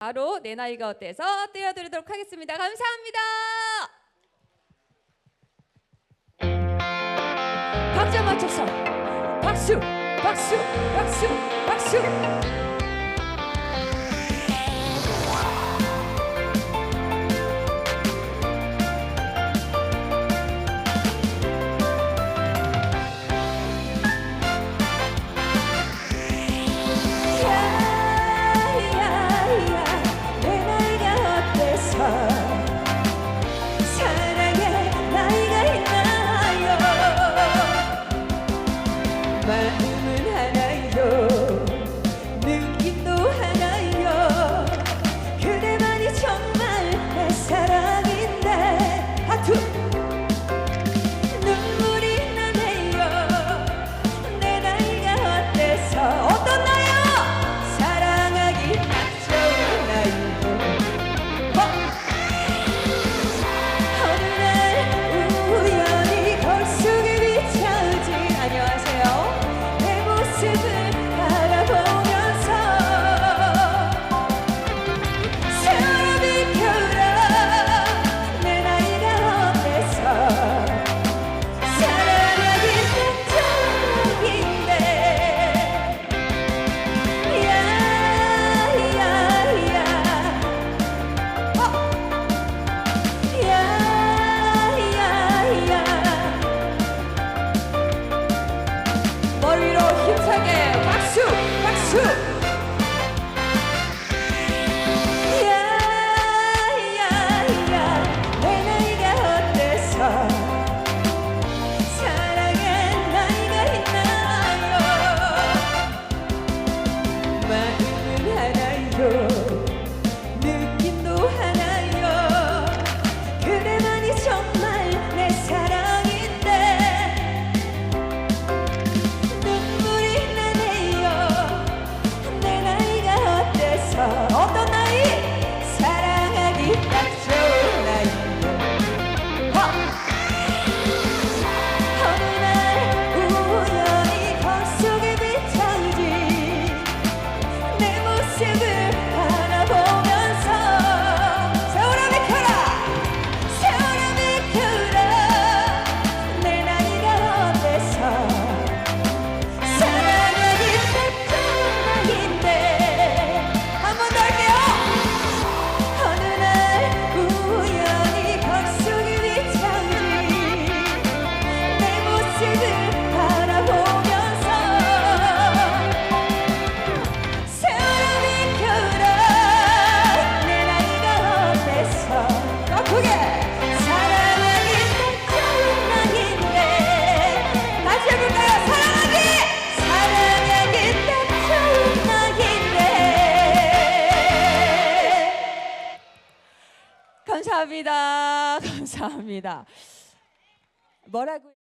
바로 내 나이가 어때서 띄워드리도록 하겠습니다. 감사합니다. 박자 맞춰서 박수 박수 박수 박수 back 마음을 하나요? 느낌도 하나요? 그대만이 정말 내 사랑인데 눈물이 나네요. 내 나이가 어때서? 어떤 나이? 사랑하기 딱 감사합니다. 감사합니다. 뭐라고